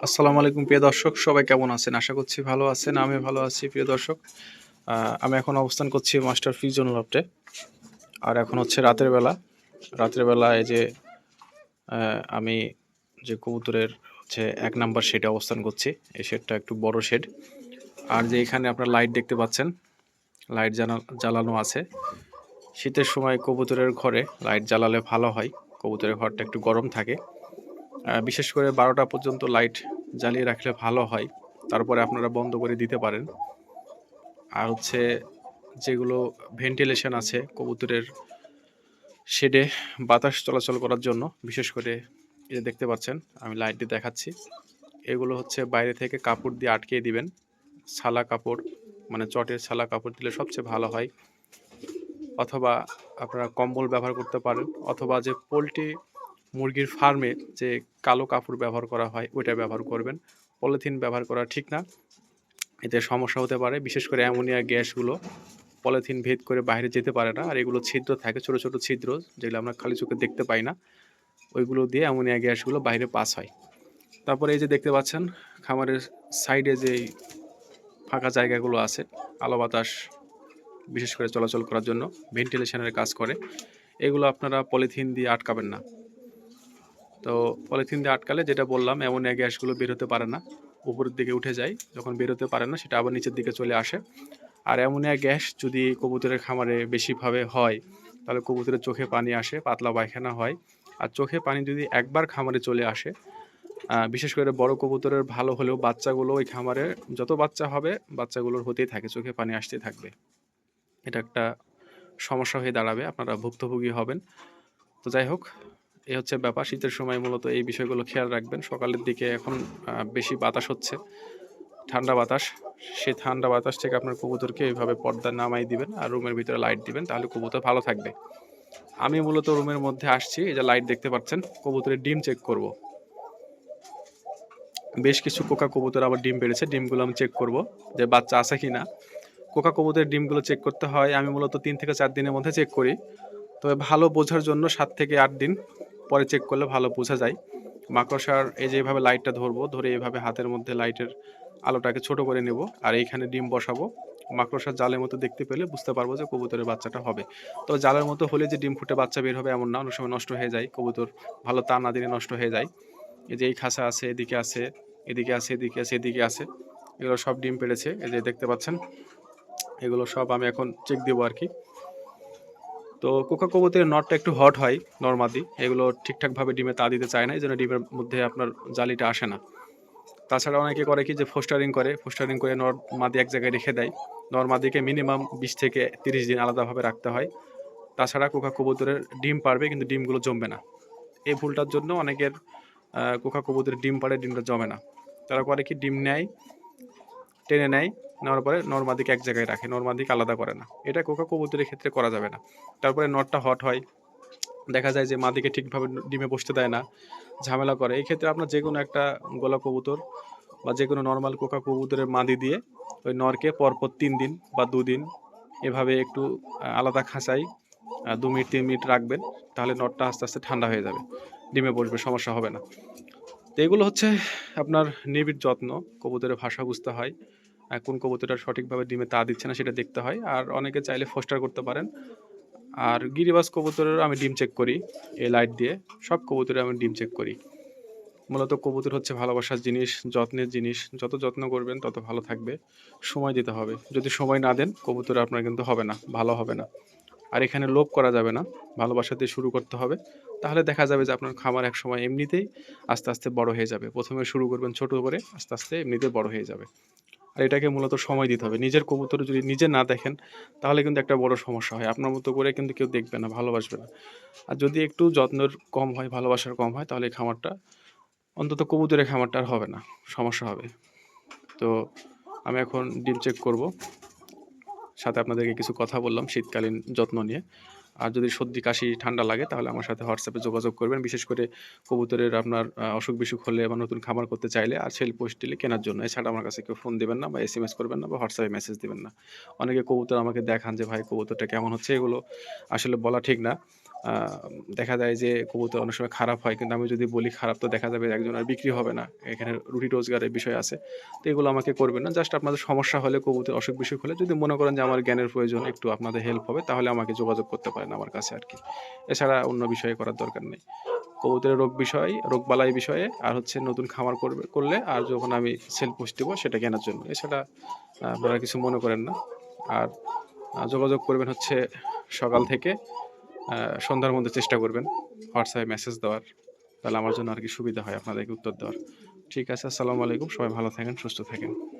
আসসালামু আলাইকুম, প্রিয় দর্শক। সবাই কেমন আছেন? আশা করছি ভালো আছেন আমি ভালো আছি, প্রিয় দর্শক। আমি এখন অবস্থান করছি মাস্টার ফিউজন লফটে আর এখন হচ্ছে রাতের বেলা। রাতের বেলা এই যে আমি যে কবুতরের হচ্ছে এক নাম্বার শেডে অবস্থান করছি, এই শেডটা একটু বড় শেড। আর যে এখানে আপনার লাইট দেখতে পাচ্ছেন, লাইট জ্বালানো আছে। শীতের সময় কবুতরের ঘরে লাইট জ্বালালে ভালো হয়। কবুতরের ঘরটা একটু গরম থাকে। বিশেষ করে বারোটা পর্যন্ত লাইট জ্বালিয়ে রাখলে ভালো হয়। তারপরে আপনারা বন্ধ করে দিতে পারেন। আর হচ্ছে যেগুলো ভেন্টিলেশন আছে কবুতরের শেডে বাতাস চলাচল করার জন্য, বিশেষ করে যে দেখতে পাচ্ছেন, আমি লাইট দিয়ে দেখাচ্ছি। এগুলো হচ্ছে বাইরে থেকে কাপড় দিয়ে আটকিয়ে দিবেন। ছালা কাপড় মানে চটের ছালা কাপড় দিলে সবচেয়ে ভালো হয়। অথবা আপনারা কম্বল ব্যবহার করতে পারেন। অথবা যে পোলট্রি মুরগির ফার্মে যে কালো কাপড় ব্যবহার করা হয়, ওইটা ব্যবহার করবেন। পলিথিন ব্যবহার করা ঠিক না। এতে সমস্যা হতে পারে। বিশেষ করে অ্যামোনিয়া গ্যাসগুলো পলিথিন ভেদ করে বাইরে যেতে পারে না আর এগুলো ছিদ্র থাকে, ছোট ছোট ছিদ্র যেগুলো আমরা খালি চোখে দেখতে পাই না। ওইগুলো দিয়ে অ্যামোনিয়া গ্যাসগুলো বাইরে পাস হয়। তারপরে এই যে দেখতে পাচ্ছেন, খামারের সাইডে যে ফাঁকা জায়গাগুলো আছে, আলো বাতাস বিশেষ করে চলাচল করার জন্য, ভেন্টিলেশনের কাজ করে, এগুলো আপনারা পলিথিন দিয়ে আটকাবেন না। তো পলিথিন দিয়ে আটকালে যেটা বললাম, এমন অ্যামোনিয়া গ্যাসগুলো বের হতে পারে না। উপরের দিকে উঠে যায়, যখন বেরোতে পারে না, সেটা আবার নিচের দিকে চলে আসে। আর অ্যামোনিয়া গ্যাস যদি কবুতরের খামারে বেশিভাবে হয়, তাহলে কবুতরের চোখে পানি আসে, পাতলা পায়খানা হয়। আর চোখে পানি যদি একবার খামারে চলে আসে বিশেষ করে বড় কবুতরের ভালো হলেও বাচ্চাগুলো ওই খামারে যত বাচ্চা হবে, বাচ্চাগুলোর হতেই থাকে, চোখে পানি আসতে থাকবে। এটা একটা সমস্যা হয়ে দাঁড়াবে, আপনারা ভুক্তভোগী হবেন। তো যাই হোক এই হচ্ছে ব্যাপার। শীতের সময় মূলত এই বিষয়গুলো খেয়াল রাখবেন। সকালের দিকে এখন বেশি বাতাস হচ্ছে। ঠান্ডা বাতাস সেই ঠান্ডা বাতাস থেকে আপনার কবুতরকে এইভাবে পর্দা নামাই দিবেন আর রুমের ভিতরে লাইট দিবেন, তাহলে কবুতর ভালো থাকবে। আমি মূলত রুমের মধ্যে আসছি, এই যে লাইট দেখতে পাচ্ছেন, কবুতরের ডিম চেক করব। বেশ কিছু কোকা কবুতর আবার ডিম বেড়েছে, ডিমগুলো আমি চেক করব যে বাচ্চা আছে কি না কোকা কবুতরের ডিমগুলো চেক করতে হয়, আমি মূলত তিন থেকে চার দিনের মধ্যে চেক করি। তবে ভালো বোঝার জন্য সাত থেকে আট দিন পরে চেক করলে ভালো বোঝা যায়। মাকড়সার এই যে এইভাবে লাইটটা ধরবো, ধরে এইভাবে হাতের মধ্যে লাইটের আলোটাকে ছোট করে নেব আর এইখানে ডিম বসাবো। মাকড়সার জালের মতো দেখতে পেলে বুঝতে পারব যে কবুতরের বাচ্চাটা হবে। তো জালের মতো হলে যে ডিম ফুটে বাচ্চা বের হবে এমন না, অনেক সময় নষ্ট হয়ে যায়, কবুতর ভালো তা না দিলে নষ্ট হয়ে যায়। এই যে এই খাসা আছে, এদিকে আছে এদিকে আছে এদিকে আছে এদিকে আছে, এগুলো সব ডিম পেড়েছে, এই যে দেখতে পাচ্ছেন, এগুলো সব আমি এখন চেক দেবো আর কি। তো কোকা কবুতরের নটটা একটু হট হয় নর্মাদি এগুলো ঠিকঠাকভাবে ডিমে তা দিতে চায় না, এই জন্য ডিমের মধ্যে আপনার জালিটা আসে না। তাছাড়া অনেকে করে কি যে ফোস্টারিং করে ফোস্টারিং করে নর মাদি এক জায়গায় রেখে দেয়। নর মাদিকে মিনিমাম বিশ থেকে তিরিশ দিন আলাদাভাবে রাখতে হয়। তাছাড়া কোকা কবুতরের ডিম পারবে, কিন্তু ডিমগুলো জমবে না। এই ভুলটার জন্য অনেকের কোকা কবুতরের ডিম পারে ডিমটা জমে না। তারা করে কি ডিম নেয়, টেনে নেয় নেওয়ার পরে নর্মাদিকে এক জায়গায় রাখে, নর্মাদিকে আলাদা করে না। এটা কোকা কবুতরের ক্ষেত্রে করা যাবে না। তারপরে নটটা হট হয়। দেখা যায় যে মাদিকে ঠিকভাবে ডিমে বসতে দেয় না, ঝামেলা করে। এই ক্ষেত্রে আপনার যে কোনো একটা গোলা কবুতর বা যে কোনো নর্মাল কোকা কবুতরের মাদি দিয়ে ওই নরকে পরপর তিন দিন বা দুদিন এভাবে একটু আলাদা খাঁচাই দু মিনিট, তিন মিনিট রাখবেন, তাহলে নটটা আস্তে আস্তে ঠান্ডা হয়ে যাবে। ডিমে বসবে, সমস্যা হবে না। তো এগুলো হচ্ছে আপনার নিবিড় যত্ন, কবুতরের ভাষা বুঝতে হয়। কোন কবুতরটা সঠিকভাবে ডিমে তা দিচ্ছে না সেটা দেখতে হয়। আর অনেকে চাইলে ফোস্টার করতে পারেন। আর গিরিবাস কবুতরের আমি ডিম চেক করি, এই লাইট দিয়ে। সব কবুতরে আমি ডিম চেক করি। মূলত কবুতর হচ্ছে ভালোবাসার জিনিস, যত্নের জিনিস। যত যত্ন করবেন, তত ভালো থাকবে। সময় দিতে হবে। যদি সময় না দেন, কবুতর আপনার কিন্তু হবে না, ভালো হবে না। আর এখানে লোভ করা যাবে না। ভালোবাসা দিয়ে শুরু করতে হবে। তাহলে দেখা যাবে যে আপনার খামার এক সময় এমনিতেই আস্তে আস্তে বড় হয়ে যাবে। প্রথমে শুরু করবেন ছোট করে, আস্তে আস্তে এমনিতে বড় হয়ে যাবে। আর এটাকে মূলত সময় দিতে হবে। নিজের কবুতর যদি নিজে না দেখেন, তাহলে কিন্তু একটা বড় সমস্যা হয়। আপনার মতো করে কিন্তু কেউ দেখবে না, ভালোবাসবে না। আর যদি একটু যত্নের কম হয়, ভালোবাসার কম হয়, তাহলে খামারটা, অন্তত কবুতরের খামারটা আর হবে না, সমস্যা হবে। তো আমি এখন ডিম চেক করব। সাথে আপনাদেরকে কিছু কথা বললাম শীতকালীন যত্ন নিয়ে। আর যদি সর্দি, কাশি, ঠান্ডা লাগে, তাহলে আমার সাথে হোয়াটসঅ্যাপে যোগাযোগ করবেন। বিশেষ করে কবুতরের আপনার অসুখ বিসুখ হলে বা নতুন খাবার করতে চাইলে আর সেল পোস্ট দিলে কেনার জন্য। এছাড়া আমার কাছে কেউ ফোন দেবেন না বা এস করবেন না বা হোয়াটসঅ্যাপে মেসেজ দেবেন না। অনেকে কবুতর আমাকে দেখান যে, ভাই, কবুতরটা কেমন হচ্ছে? এগুলো আসলে বলা ঠিক না। দেখা যায় যে কবুতর অনেক সময় খারাপ হয়, কিন্তু আমি যদি বলি খারাপ, তো দেখা যাবে একজন আর বিক্রি হবে না। এখানে রুটি রোজগারের বিষয় আছে। তো এগুলো আমাকে করবেন না। জাস্ট আপনাদের সমস্যা হলে, কবুতর অসুখ বিসুখ হলে যদি মনে করেন যে আমার জ্ঞানের প্রয়োজন, একটু আপনাদের হেল্প হবে, তাহলে আমাকে যোগাযোগ করতে পারেন আমার কাছে আর কি। এছাড়া অন্য বিষয়ে করার দরকার নেই। কবুতরের রোগ বিষয় রোগবালাই বিষয়ে, আর হচ্ছে নতুন খামার করবে, করলে আর যখন আমি সেল পোস্ট দেবো, সেটা কেনার জন্য। এছাড়া, আপনারা কিছু মনে করেন না। আর যোগাযোগ করবেন হচ্ছে সকাল থেকে সন্ধ্যার মধ্যে চেষ্টা করবেন হোয়াটসঅ্যাপে মেসেজ দেওয়ার। তাহলে আমার জন্য আর কি সুবিধা হয় আপনাদেরকে উত্তর দেওয়ার। ঠিক আছে, আসসালামু আলাইকুম। সবাই ভালো থাকেন, সুস্থ থাকেন।